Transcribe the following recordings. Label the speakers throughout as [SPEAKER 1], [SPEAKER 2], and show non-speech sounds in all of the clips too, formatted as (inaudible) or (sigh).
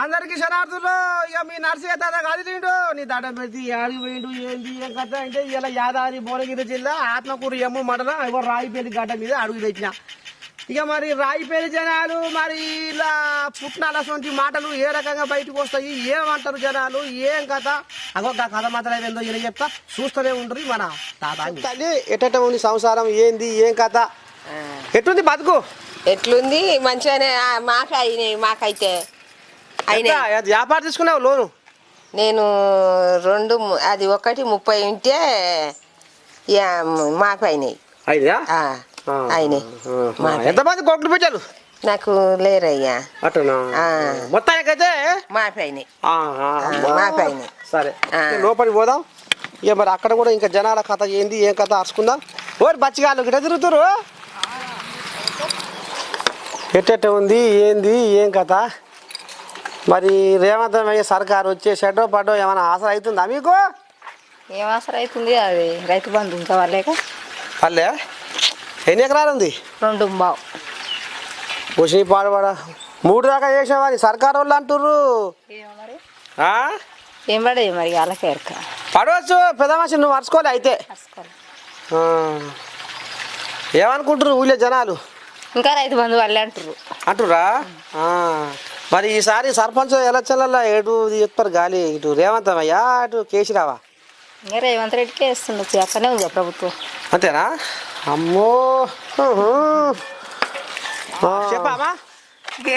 [SPEAKER 1] అందరికి శనార్థులు ఇక మీ నర్సయ్య తాత కాదు తిండు. నీ దండం పెట్టి ఆడికి పోయిండు ఏంది ఏం కథ అంటే ఇలా యాదాద్రి భువనగిరి జిల్లా ఆత్మకూరు ఎమ్ము మండలం ఇగో రాయిపల్లి గడ్డ మీద అడుగు పెట్టిన. ఇక మరి రాయిపల్లి జనాలు మరి ఇలా పుట్నాల సొంటి మాటలు ఏ రకంగా బయటకు వస్తాయి ఏమంటారు జనాలు ఏం కథ? అగో ఆ కథ మాత్రం ఏందో ఇలా చెప్తా చూస్తూనే ఉంటుంది మన తాత. తల్లి ఎట్ట ఉంది సంసారం ఏంది ఏం కథ? ఎట్టుంది బతుకు?
[SPEAKER 2] ఎట్లుంది? మంచిగానే మాకు అయినాయి మాకైతే.
[SPEAKER 1] వ్యాపారం తీసుకున్నావు లోను.
[SPEAKER 2] నేను రెండు అది ఒకటి ముప్పై ఉంటే మాకు అయినాయి. అయినాయి?
[SPEAKER 1] ఎంతమంది కొడుకులు పెట్టారు
[SPEAKER 2] నాకు లేరయ్యా.
[SPEAKER 1] మొత్తానికైతే సరే. లోపలికి పోదాం. ఇక మరి అక్కడ కూడా ఇంకా జనాల కథ ఏంది ఏం కథ అరుచుకుందాం ఓరి బచ్చిగాళ్ళు గిట్ట తిరుగుతురు ఎట్టెట్ట ఉంది ఏంది ఏం కథ? మరి రేవంత్ అయ్యే సర్కారు వచ్చే షెడ్డో పడ్డో ఏమైనా ఆసర అవుతుందా మీకు?
[SPEAKER 3] ఏం అవసరం అవుతుంది అది? రైతు బంధు ఇంకా వాళ్ళేక?
[SPEAKER 1] పల్లె ఎన్ని ఎకరాలు ఉంది?
[SPEAKER 3] రెండు బావు.
[SPEAKER 1] వచ్చి పాడబడ మూడు దాకా చేసామని సర్కారు వాళ్ళు అంటుర్రు?
[SPEAKER 3] ఏం పడే మరి వాళ్ళకే ఎరక
[SPEAKER 1] పడవచ్చు. పెద్ద మనిషి నువ్వు మర్చుకోలే అయితే. ఏమనుకుంటారు ఊళ్ళో జనాలు?
[SPEAKER 3] ఇంకా రైతు బంధు వాళ్ళే అంటారు
[SPEAKER 1] అంటురా ఆ. మరి ఈసారి సర్పంచ్ ఎలక్షన్లలో ఎటు చెప్తారు గాలి. ఇటు రేవంతమయ్యా అటు కేసీరావా
[SPEAKER 3] ఇంకా రేవంత్ రెడ్డికే వేస్తుండొచ్చు అక్కడనే ఉంది ప్రభుత్వం.
[SPEAKER 1] అంతేనా? అమ్మో. చెప్పామా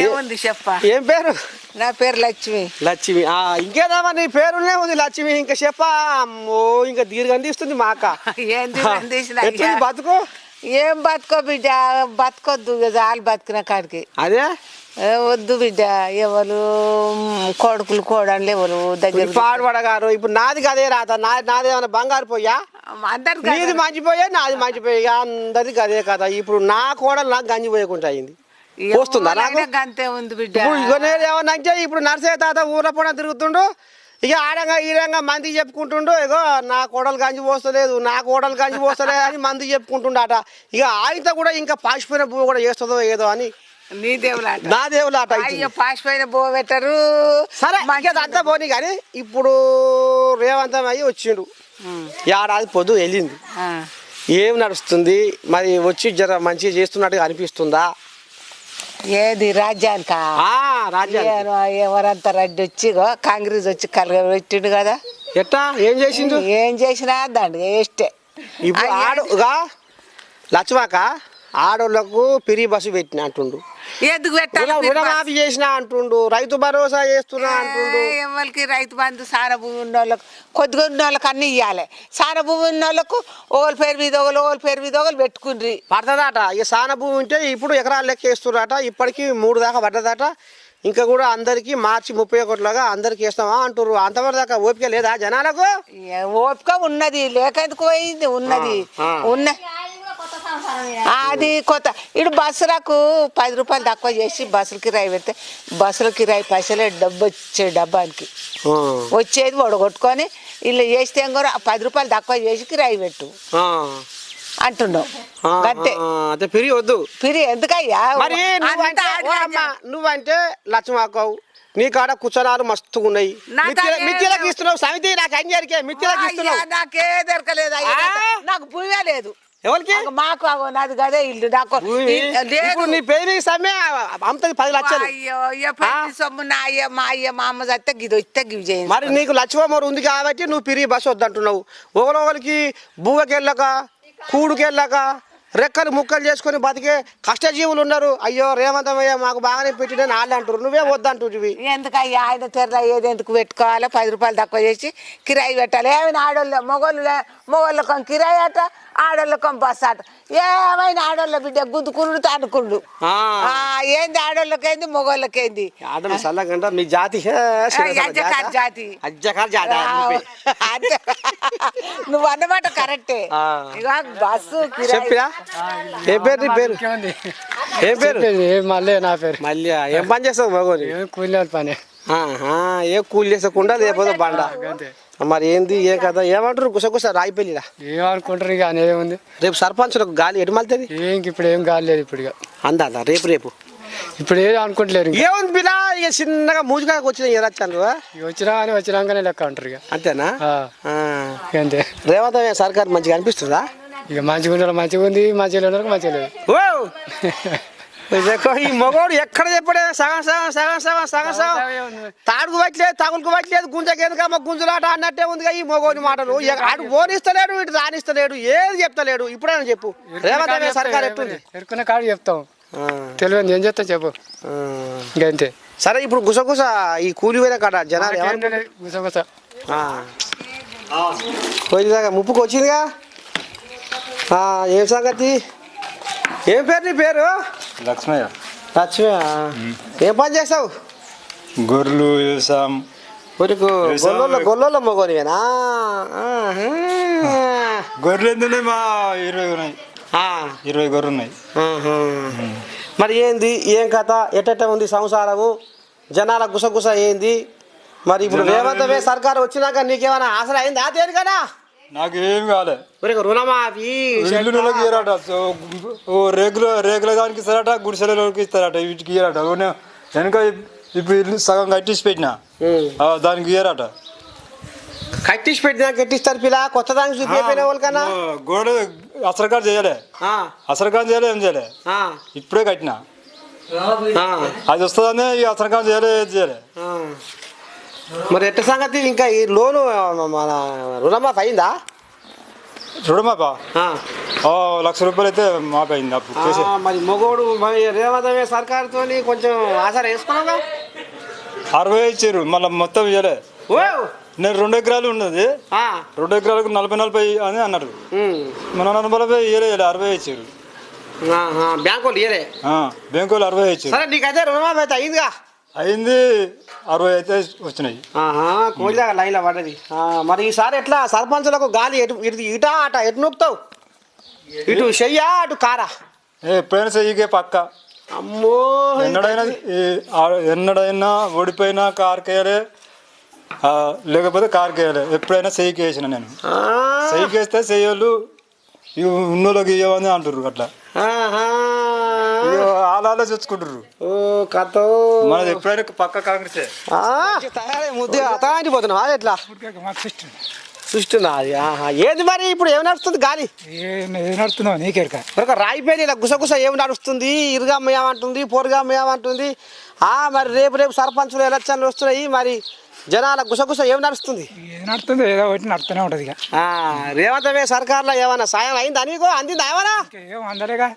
[SPEAKER 2] ఏముంది చెప్ప?
[SPEAKER 1] ఏం పేరు?
[SPEAKER 2] నా పేరు లక్ష్మి.
[SPEAKER 1] లక్ష్మి. ఆ ఇంకేదమ్మా నీ పేరునే ఉంది లక్ష్మి. ఇంకా చెప్పా. అమ్మో ఇంకా దీర్ఘం తీస్తుంది మా అక్క ఎట్లుంది బతుకు?
[SPEAKER 2] ఏం బతుకో బిడ్డ? బతకొద్దు చాలు బతికిన కాడికి.
[SPEAKER 1] అదే?
[SPEAKER 2] ఏ వద్దు బిడ్డ ఎవరు కొడుకులు కోడళ్ళు ఎవరు దగ్గర
[SPEAKER 1] పాడుపడ గారు ఇప్పుడు నాది కదే రాత నా నాది ఏమైనా బంగారు పోయా
[SPEAKER 2] అందరు
[SPEAKER 1] నీది మంచిపోయా నాది మంచిపోయా అందరికి అదే కదా ఇప్పుడు నా కోడలు నాకు గంజి పోయకుండా అయింది. వస్తుందా
[SPEAKER 2] అంతే ఉంది బిడ్డ.
[SPEAKER 1] ఏమన్నా ఇప్పుడు నర్సయ్య తాత ఊర్ల పొడ తిరుగుతుండు ఇక ఆడంగా ఈడంగా మంది చెప్పుకుంటుండు ఇగో నా కోడలు గంజి పోస్తలేదు నా కోడలు గంజి పోస్తలేదు అని మంది చెప్పుకుంటుండట. ఇక ఆయనతో కూడా ఇంకా పాసిపోయిన పువ్వు కూడా చేస్తుందో ఏదో అని.
[SPEAKER 2] నీ దేవులాట.
[SPEAKER 1] నా దేవులాట ఇది.
[SPEAKER 2] అయ్యో పాసిపోయిన బో పెట్టరు
[SPEAKER 1] సరే అంతా పోనీ కానీ ఇప్పుడు రేవంతం అయ్యి వచ్చిండు. ఏడాది పొద్దు వెళ్ళింది ఏం నడుస్తుంది? మరి వచ్చి జర మంచిగా చేస్తున్నట్టుగా అనిపిస్తుందా?
[SPEAKER 2] ఏది రాజ్యానికా? ఎవరంతా రెడ్డి వచ్చి కాంగ్రెస్ వచ్చి కలగబెట్టిండు కదా.
[SPEAKER 1] ఎట్టా? ఏం చేసిండు?
[SPEAKER 2] ఏం చేసినా దాన్ని వేస్టే.
[SPEAKER 1] ఇప్పుడు ఆడుగా లక్ష్మాక ఆడోళ్ళకు పిరి బస్సు పెట్టిన అంటుండు.
[SPEAKER 2] ఎందుకు
[SPEAKER 1] రుణ-
[SPEAKER 2] పెట్టాలి
[SPEAKER 1] రుణమాఫీ చేసిన అంటుండు రైతు భరోసా చేస్తున్నా అంటుండు.
[SPEAKER 2] ఎవరికి రైతు బంధు సార భూమి ఉన్న వాళ్ళకు కొద్దిగా ఉన్న వాళ్ళకి అన్ని ఇవ్వాలి సార భూమి ఉన్న వాళ్ళకు ఓగల పేరు మీద ఒకరు ఓగల పేరు మీద ఒకరు పెట్టుకుండ్రి.
[SPEAKER 1] పడుతుందట. ఇక సాన భూమి ఉంటే ఇప్పుడు ఎకరాలు లెక్క వేస్తున్నారట ఇప్పటికి మూడు దాకా పడ్డదట. ఇంకా కూడా అందరికి మార్చి ముప్పై ఒకటిలాగా అందరికి వేస్తామా అంటారు అంతవరకు దాకా ఓపిక లేదా జనాలకు?
[SPEAKER 2] ఏ ఓపిక ఉన్నది. లేక ఎందుకు పోయింది? ఉన్నది.
[SPEAKER 1] ఆ.
[SPEAKER 2] ఉన్న అది కొత్త. ఇటు బస్సులకు పది రూపాయలు తక్కువ చేసి బస్సుల కిరాయి పెడితే బస్సుల కిరాయి పైసలే డబ్బు వచ్చే డబ్బానికి. వచ్చేది వడగొట్టుకొని ఇలా చేస్తే ఏం కూడా పది రూపాయలు తక్కువ చేసి కిరాయి పెట్టు.
[SPEAKER 1] ఆ,
[SPEAKER 2] అంటున్నావు. అంతే
[SPEAKER 1] ఆ, అదే పిరి వద్దు.
[SPEAKER 2] పిరి ఎందుకయ్యా?
[SPEAKER 1] మరి నువ్వంటే లక్ష్మాకవు నీ కాడ కుచ్చనాలు మస్తుగా ఉన్నాయి.
[SPEAKER 2] లేవు.
[SPEAKER 1] ఇస్తున్నావు సమితి నాకు అంజరికే మిత్తిలకు
[SPEAKER 2] అయ్యా,
[SPEAKER 1] ఇస్తున్నావు.
[SPEAKER 2] నాకే దొరకలేదు? నాకు భూమే లేదు.
[SPEAKER 1] ఎవరికి?
[SPEAKER 2] మాకు నాది కదే ఇల్లు నాకు
[SPEAKER 1] ఇప్పుడు నీ పేరు సమ్మె అమ్ముతుంది పది లక్షలు.
[SPEAKER 2] అయ్యో పెళ్ళి సొమ్ము నా అయ్య మా అయ్య మా అమ్మ చస్తే గిది వస్తే గివి చేయండి
[SPEAKER 1] మరి నీకు లక్ష్మమ్మరు ఉంది కాబట్టి నువ్వు పిరి బస్సు వద్దంటున్నావు. ఒకరికి బువ్వకెళ్ళక కూడుకెళ్ళక రెక్కలు ముక్కలు చేసుకొని బతికే కష్టజీవులు ఉన్నారు. అయ్యో రేవంతమయ్య మాకు బాగానే పెట్టినని వాళ్ళు అంటారు నువ్వే వద్దంటువి
[SPEAKER 2] ఎందుకయ్యా ఆయన తెరల ఏది ఎందుకు పెట్టుకోవాలి పది రూపాయలు తక్కువ చేసి కిరాయి పెట్టాలి. ఏమైనా ఆడోళ్ళు మొగోళ్ళు మొగోళ్ళకం కిరాయి అట ఆడోళ్ళకం బస్ అట ఏమైనా ఆడోళ్ళ బిడ్డ?
[SPEAKER 1] ఆ.
[SPEAKER 2] ఆ, ఏంది ఆడోళ్ళకేంది మొగోళ్ళకేంది?
[SPEAKER 1] ఆడలు చల్లగంట మీ జాతి.
[SPEAKER 2] జాతి. నువ్వు. అన్నమాట కరెక్టే. బస్సు కిరాయి.
[SPEAKER 1] చెప్పిరా? ఏం పేరు నీ పేరు? ఏం పేరు?
[SPEAKER 4] ఏం మళ్ళీ నా పేరు.
[SPEAKER 1] మళ్ళీ ఏం పని చేస్తావు మగోని?
[SPEAKER 4] ఏం కూలి పని.
[SPEAKER 1] ఏ కూలి చేసకుండా లేకపోతే బండ. మరి ఏంది ఏ కథ? ఏమంటారు గుసగుస రాయిపల్లిరా
[SPEAKER 4] ఏమనుకుంటారు ఇక అనేది ఉంది
[SPEAKER 1] రేపు సర్పంచులకు గాలి ఎటు మళ్తుంది
[SPEAKER 4] ఏం ఇప్పుడు ఏం కాలేదు ఇప్పుడు ఇక.
[SPEAKER 1] అందా రేపు రేపు?
[SPEAKER 4] ఇప్పుడు ఏదో అనుకుంటలేరు
[SPEAKER 1] ఏముంది పిల్ల ఇక చిన్నగా మూజికాకి వచ్చిన
[SPEAKER 4] ఇక వచ్చినా అని వచ్చినాకనే లెక్క అంటారు ఇక.
[SPEAKER 1] అంతేనా?
[SPEAKER 4] అంతే.
[SPEAKER 1] రేవంత్ సర్కార్ మంచిగా అనిపిస్తుందా?
[SPEAKER 4] ఇక మంచిగా వాళ్ళకి మంచిగా ఉంది మంచిగా వాళ్ళకి మంచిగా లేదు (laughs)
[SPEAKER 1] ఈ మగోడు ఎక్కడ చెప్పడే? సగం సగం సగం సగం సగం సగం. తాడుకు పట్టలేదు తగులుకు పట్టలేదు గుంజకెందుకమ్మ గుంజులాట అన్నట్టే ఉందిగా ఈ మగోని మాటలు. ఆడు పోనిస్తలేడు ఇటు రానిస్తలేడు ఏది చెప్తలేడు ఇప్పుడైనా చెప్పు. రేవంత్ సర్కార్ ఎట్టుంది?
[SPEAKER 4] ఎరుకున్న కాడు చెప్తాం. తెలియదు ఏం చెప్తా చెప్పు.
[SPEAKER 1] ఆ.
[SPEAKER 4] ఇక అంతే.
[SPEAKER 1] సరే ఇప్పుడు గుసగుస ఈ కూలి పోయిన కాడ జనాలు?
[SPEAKER 4] గుసగుస.
[SPEAKER 1] ఆ. పోయిందాకా ముప్పుకు వచ్చిందిగా? ఆ, ఏం సంగతి? ఏం పేరు నీ పేరు?
[SPEAKER 5] లక్ష్మయ్య.
[SPEAKER 1] లక్ష్మి ఏం పని చేస్తావు?
[SPEAKER 5] గొర్రెలు వ్యవసాయం.
[SPEAKER 1] ఊరికి గొల్లోళ్ళ గొల్లోళ్ళ మొగోనివేనా.
[SPEAKER 5] గొర్రెలు ఎందున్నాయి మా ఇరవై ఉన్నాయి. ఇరవై గొర్రెలు ఉన్నాయి.
[SPEAKER 1] మరి ఏంది? ఏం కథ? ఎట్ట ఉంది సంసారము? జనాల గుసగుస ఏంది? మరి ఇప్పుడు రేవంత్ సర్కారు వచ్చినాక నీకేమైనా ఆసరా అయిందా? దేని కదా
[SPEAKER 5] నాకు కాలే.
[SPEAKER 1] రుణమాఫీ
[SPEAKER 5] ఇల్లు నెలకి ఇయ్యరట. సో, ఓ రేకుల రేకుల దానికి ఇస్తారట గుడిసెలకి ఇస్తారట వీటికి ఇయ్యరట. వెనక ఇప్పుడు ఇల్లు సగం కట్టించి పెట్టిన. దానికి ఇయ్యరట.
[SPEAKER 1] కట్టించి పెట్టినా కట్టిస్తారు పిల్ల కొత్త దానికి చూపించిన వాళ్ళకన్నా?
[SPEAKER 5] గోడ అసరకాలు చేయలే.
[SPEAKER 1] ఆ,
[SPEAKER 5] అసరకాలు చేయలే ఏం చేయలే. ఇప్పుడే కట్టిన. అది వస్తుందనే ఈ అసరకాలు చేయలే చేయలే.
[SPEAKER 1] మరి ఎట్ట సంగతి? ఇంకా ఈ లోను మన రుణమాఫీ అయిందా.
[SPEAKER 5] ఓ లక్ష రూపాయలు అయితే మాపైంది అప్పుడు చేసే
[SPEAKER 1] ఆ, మరి మొగోడు మరి రేవంత్ సర్కారుతో కొంచెం ఆసరా వేసుకున్నావుగా
[SPEAKER 5] అరవై ఇచ్చారు మళ్ళీ మొత్తం ఇవ్వలే నేను రెండు ఎకరాలు ఉన్నది. రెండు ఎకరాలకు నలభై నలభై అని అన్నారు. మన నలభై ఇయ్యలే అరవై ఇచ్చారు.
[SPEAKER 1] బ్యాంక్ వాళ్ళు ఇయరే
[SPEAKER 5] ఆ, బ్యాంకు వాళ్ళు అరవై ఇచ్చారు.
[SPEAKER 1] సరే నీకైతే రుణమాఫీ అయితే అయిందిగా.
[SPEAKER 5] అయింది. అరవై అయితే వచ్చినాయి.
[SPEAKER 1] ఆహా కోయిలా లైన్లో పడ్డది. మరి ఈసారి ఎట్లా సర్పంచులకు గాలి ఎటు ఇటు ఇటా అట ఎటు నొప్పుతావు ఇటు చెయ్యా అటు కారా?
[SPEAKER 5] ఏ, ఎప్పుడైనా చెయ్యికే పక్క.
[SPEAKER 1] అమ్మో
[SPEAKER 5] ఎన్నడైనా ఎన్నడైనా ఓడిపోయినా కార్కేయలే లేకపోతే కార్కేయలే ఎప్పుడైనా చెయ్యికి వేసిన నేను. చెయ్యికి వేస్తే చెయ్యోళ్ళు ఉన్నోళ్ళకి ఇవ్వని అంటారు అట్లా. ఆలాలో చూసుకుంటారు
[SPEAKER 1] ఓ కథ.
[SPEAKER 5] మనది ఎప్పుడైనా పక్క కాంగ్రెసే.
[SPEAKER 1] తయారై ముద్దు ఎట్లా? చూస్తున్నా అది ఆహా. ఏది మరి ఇప్పుడు ఏమి నడుస్తుంది గాలి?
[SPEAKER 6] ఏం నడుతున్నావు నీకెరక
[SPEAKER 1] ఒక రాయిపోయి ఇలా గుసగుస ఏమి నడుస్తుంది? ఇరుగమ్మ ఏమంటుంది? పొరుగమ్మ ఏమంటుంది? ఆ మరి రేపు రేపు సర్పంచులు ఎలక్షన్లు వస్తున్నాయి మరి జనాల గుసగుస ఏమి నడుస్తుంది?
[SPEAKER 6] ఏది నడుతుందో ఏదో ఒకటి నడుతూనే ఉంటుంది ఇక.
[SPEAKER 1] రేవంత్ సర్కార్లో ఏమన్నా సాయం అయిందా నీకు? అందిందా ఏమన్నా?
[SPEAKER 6] ఏం అందలేగా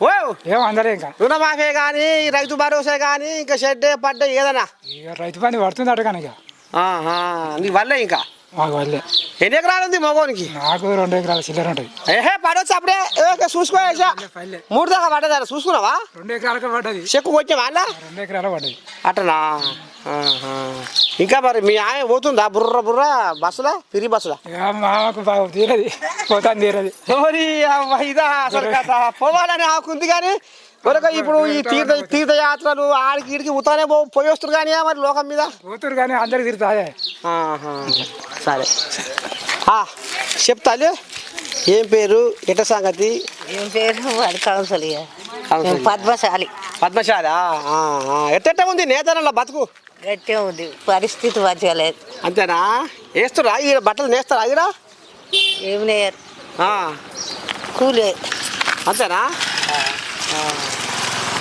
[SPEAKER 1] ఓ
[SPEAKER 6] ఏం అందలే ఇంకా?
[SPEAKER 1] రుణమాఫీ కానీ రైతు భరోసా కానీ ఇంకా షెడ్డే పడ్డే ఏదైనా?
[SPEAKER 6] ఇక రైతు పని పడుతుంది అట
[SPEAKER 1] నీ వల్లే ఇంకా?
[SPEAKER 6] మాకు వల్లే.
[SPEAKER 1] ఎన్ని ఎకరాలు ఉంది మగోనికి?
[SPEAKER 6] నాకు రెండు ఎకరాల చిల్లర ఉంటుంది
[SPEAKER 1] ఏహే పడవచ్చు అప్పుడే. చూసుకోవేసా మూడు దాకా పడ్డదా చూసుకున్నావా?
[SPEAKER 6] రెండు ఎకరాలకు పడ్డది.
[SPEAKER 1] చెక్కు కొంచెం వాళ్ళ
[SPEAKER 6] రెండు ఎకరాలు పడ్డది.
[SPEAKER 1] ఆహా. ఇంకా మరి మీ ఆయన పోతుందా? బుర్ర బుర్ర? బస్సులా? ఫ్రీ బస్సులా?
[SPEAKER 6] మామకు తీరది. పోతాను తీరది.
[SPEAKER 1] ఓరి అవ్వ ఇదా అసలు కథ. పోవాలని ఆకుంది కానీ కొరక ఇప్పుడు ఈ తీర్థ తీర్థయాత్రలు ఆడికి ఈడికి ఉతానే పో పోయి వస్తారు కానీ మరి లోకం మీద?
[SPEAKER 6] పోతురు కానీ అందరికి తిరుగుతాయే
[SPEAKER 1] ఆహా. సరే. ఆ, చెప్తాలే ఏం పేరు? ఎట సంగతి?
[SPEAKER 3] ఏం పేరు? కౌన్సిల్. పద్మశాలి.
[SPEAKER 1] పద్మశాల? ఎట్టెట్ట ఉంది నేతనల్ల బతుకు?
[SPEAKER 3] గట్టిగా ఉంది. పరిస్థితి మంచిగా లేదు.
[SPEAKER 1] అంతేనా? వేస్తురా ఈ బట్టలు నేస్తారా ఈడ?
[SPEAKER 3] ఏం లేరు
[SPEAKER 1] ఆ,
[SPEAKER 3] కూలే.
[SPEAKER 1] అంతేనా.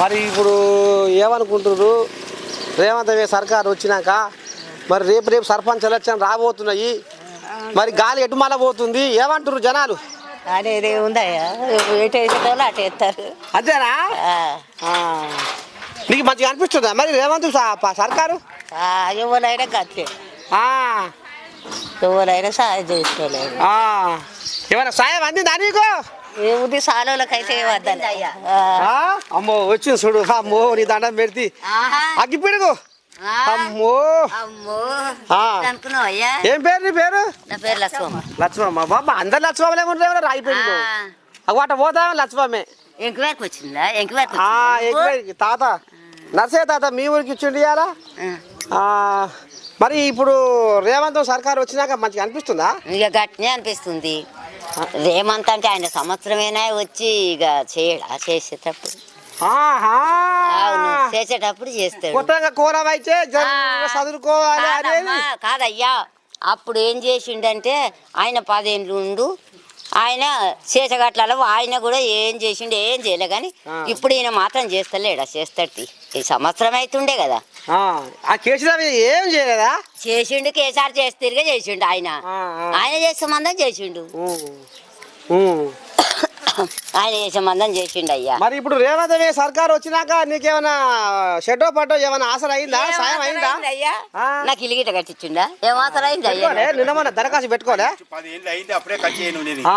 [SPEAKER 1] మరి ఇప్పుడు ఏమనుకుంటున్నారు? రేవంత్ సర్కారు వచ్చినాక మరి రేపు రేపు సర్పంచ్ ఎలక్షన్ రాబోతున్నాయి. మరి గాలి ఎటు మళ్ళా పోతుంది? ఏమంటారు జనాలు?
[SPEAKER 3] అనేది ఉందయ్యా. ఎటు వేసేటోళ్ళు అటు వేస్తారు
[SPEAKER 1] అంతేనా. నీకు మంచిగా అనిపిస్తుందా? మరి రేవంత్ సర్కారు?
[SPEAKER 3] ఎవరైనా
[SPEAKER 1] ఆ,
[SPEAKER 3] ఎవరైనా సాయం చేసుకోలేదు
[SPEAKER 1] ఆ. ఏమైనా సాయం అందిందా నీకు?
[SPEAKER 3] ఏముంది
[SPEAKER 1] ఆ? అమ్మో వచ్చింది చూడు. అమ్మో నీ దండం పెడితే. అగ్గి పిడుగు అమ్మో. ఏం పేరు నీ పేరు?
[SPEAKER 3] నా పేరు లక్ష్మమ్మ.
[SPEAKER 1] లక్ష్మమ్మ. బాబా అందరు లక్ష్మమ్మలే ఉంటారు రాయిపోయింది అవి అట్ట పోతా లక్ష్మమ్మే?
[SPEAKER 3] ఎంక్వైరీకి వచ్చిందా? ఎంక్వైరీకి
[SPEAKER 1] ఆ, ఎక్కువ తాత నర్సే తాత మీ ఊరికి ఇచ్చిండి ఇవాళ ఆ, మరి ఇప్పుడు రేవంత్ సర్కార్ వచ్చినాక మంచిగా అనిపిస్తుందా?
[SPEAKER 3] ఇక గట్టినే అనిపిస్తుంది. రేమంత్ అంటే ఆయన సంవత్సరమేనా వచ్చి ఇక చేయడా చేసేటప్పుడు.
[SPEAKER 1] ఆహా!
[SPEAKER 7] అవును చేసేటప్పుడు చేస్తాడు.
[SPEAKER 1] కొత్తగా కూర అయితే జర
[SPEAKER 7] ఆ.
[SPEAKER 1] చదువుకోవాలి అనేది
[SPEAKER 7] కాదమ్మా, కాదయ్యా. అప్పుడు ఏం చేసిండంటే ఆయన పదేళ్ళు ఉండు ఆయన చేసగట్లలో ఆయన కూడా ఏం చేసిండు ఏం చేయలే కానీ ఇప్పుడు ఈయన మాత్రం చేస్తలేడా? చేస్తాడు ఈ సంవత్సరం అవుతుండే కదా.
[SPEAKER 1] ఆ, కేసీఆర్ ఏం చేయలేదా?
[SPEAKER 7] చేసిండు కేసారి చేసి తిరిగే చేసిండు ఆయన. ఆయన చేసే మందం చేసిండు. ఆయన చేసే మందం చేసిండు అయ్యా
[SPEAKER 1] మరి ఇప్పుడు రేవంత్ రెడ్డి సర్కార్ వచ్చినాక నీకేమైనా షెడ్డో పట్టో ఏమైనా ఆసర అయిందా? సాయం అయిందా?
[SPEAKER 7] అయ్యా. నాకు ఇలిగిట కట్టించిండా ఏమాత్రం అయింది అయ్యా
[SPEAKER 1] పెట్టుకోలే నిన్న మొన్న దరఖాస్తు పెట్టుకోలే?
[SPEAKER 8] పదేళ్ళు అయింది అప్పుడే కట్ చేయను నేను.
[SPEAKER 1] ఆ,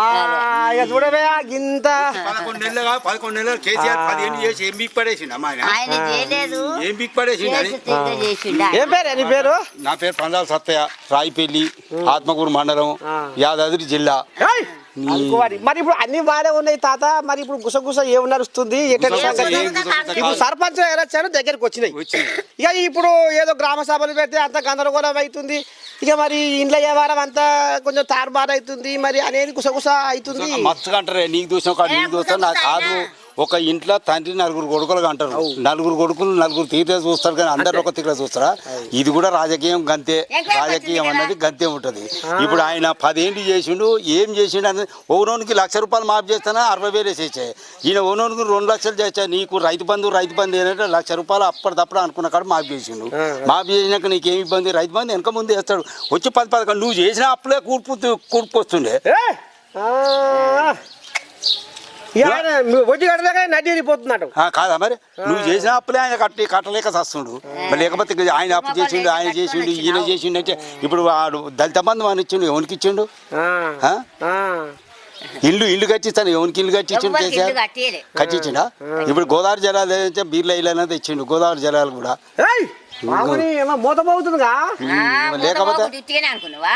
[SPEAKER 1] ఇక చూడవే గింత.
[SPEAKER 8] పదకొండు పదకొండు నెలలు కేసీఆర్ పదిహేను చేసి ఏం పడేసిండు అమ్మా ఆయన
[SPEAKER 7] ఆయన చేయలేదు.
[SPEAKER 8] ఏం బీక్ పడేసిండు అని?
[SPEAKER 7] చేసి తిరిగే చేసిండు? ఆయన.
[SPEAKER 1] ఏం పేరు నీ పేరు?
[SPEAKER 8] నా పేరు పందాల సత్తయ్య రాయిపల్లి ఆత్మకూరు మండలం. యాదాద్రి జిల్లా.
[SPEAKER 1] ఏయ్! అనుకోవాలి. మరి ఇప్పుడు అన్ని బాగానే ఉన్నాయి తాత. మరి ఇప్పుడు గుసగుస ఏం నడుస్తుంది? ఇప్పుడు. సర్పంచ్ ఎలక్షన్ దగ్గరికి వచ్చినాయి. ఇక ఇప్పుడు ఏదో గ్రామ సభలు పెడితే అంత గందరగోళం అవుతుంది. ఇక మరి ఇండ్ల వ్యవహారం అంతా కొంచెం తారుబారు అవుతుంది. మరి అనేది గుసగుస అవుతుంది.
[SPEAKER 8] అంటారే నీకు నీకు నాకు కాదు. ఒక ఇంట్లో తండ్రి నలుగురు కొడుకులుగా అంటారు. నలుగురు కొడుకులు నలుగురు తీరే చూస్తారు కానీ అందరు ఒక తీర చూస్తారా? ఇది కూడా రాజకీయం గంతే. రాజకీయం అన్నది గంతే ఉంటది. ఇప్పుడు ఆయన పదేంటి చేసిండు ఏం చేసిండు అనేది ఓనోనికి లక్ష రూపాయలు మాఫ్ చేస్తానా? అరవై వేలు వేసేసాయి ఈయన ఓనోనికి రెండు లక్షలు చేసా నీకు రైతు బంధు రైతు బంధు ఏంటంటే లక్ష రూపాయలు అప్పటిదప్పుడు అనుకున్న కాడ మాఫ్ చేసిండు. మాఫ్ చేసినాక నీకేం ఇబ్బంది? రైతు బంధు వెనక ముందు వేస్తాడు. వచ్చి పది పదకొండు నువ్వు చేసిన అప్పులే కూర్పు కూర్పుకొస్తుండే
[SPEAKER 1] ఏయ్! ఆ! ఇక ఆయన నువ్వు వడ్డీ కట్టలేక
[SPEAKER 8] కాదా మరి నువ్వు చేసిన అప్పులే ఆయన కట్టి కట్టలేక చస్తుండు లేకపోతే ఆయన అప్పు చేసిండు ఆయన చేసిండు ఈయన చేసిండు అంటే ఇప్పుడు వాడు దళిత బంధు అని ఇచ్చిండు ఎవరికి ఇచ్చిండు
[SPEAKER 1] ఆ.
[SPEAKER 8] ఆ?
[SPEAKER 1] ఆ.
[SPEAKER 8] ఇల్లు ఇల్లు కట్టిస్తాను ఎవరికి ఇల్లు కట్టించిండు కేసీఆర్. కట్టించిండా ఇప్పుడు గోదావరి జలాలు ఏదైతే బీర్ల ఇల్లు తెచ్చిండు గోదావరి జలాలు కూడా
[SPEAKER 1] ఏయ్! మామూలు ఏమో మూతపోతుందిగా
[SPEAKER 8] లేకపోతే?
[SPEAKER 7] ఇట్టిగానే అనుకున్నావా?